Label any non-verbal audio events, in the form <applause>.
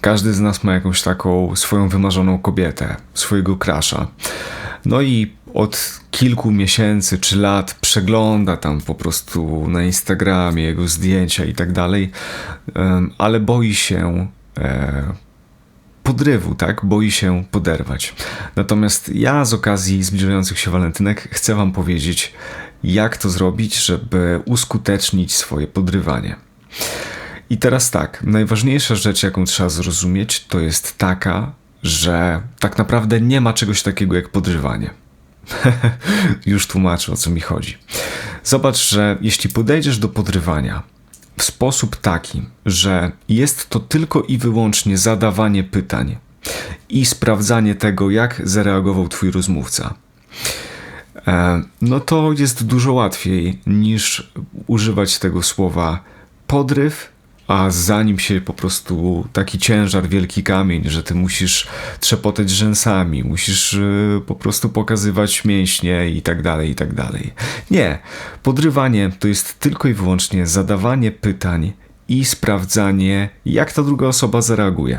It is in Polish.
Każdy z nas ma jakąś taką swoją wymarzoną kobietę, swojego krasza. No i od kilku miesięcy czy lat przegląda tam po prostu na Instagramie jego zdjęcia i tak dalej, ale boi się e, podrywu, tak? Boi się poderwać. Natomiast ja z okazji zbliżających się walentynek chcę Wam powiedzieć, jak to zrobić, żeby uskutecznić swoje podrywanie. I teraz tak, najważniejsza rzecz, jaką trzeba zrozumieć, to jest taka, że tak naprawdę nie ma czegoś takiego jak podrywanie. <laughs> Już tłumaczę o co mi chodzi. Zobacz, że jeśli podejdziesz do podrywania w sposób taki, że jest to tylko i wyłącznie zadawanie pytań i sprawdzanie tego, jak zareagował Twój rozmówca, e, no to jest dużo łatwiej niż używać tego słowa podryw, a za nim się po prostu taki ciężar, wielki kamień, że ty musisz trzepotać rzęsami, musisz y, po prostu pokazywać mięśnie i tak dalej, i tak dalej. Nie, podrywanie to jest tylko i wyłącznie zadawanie pytań i sprawdzanie, jak ta druga osoba zareaguje.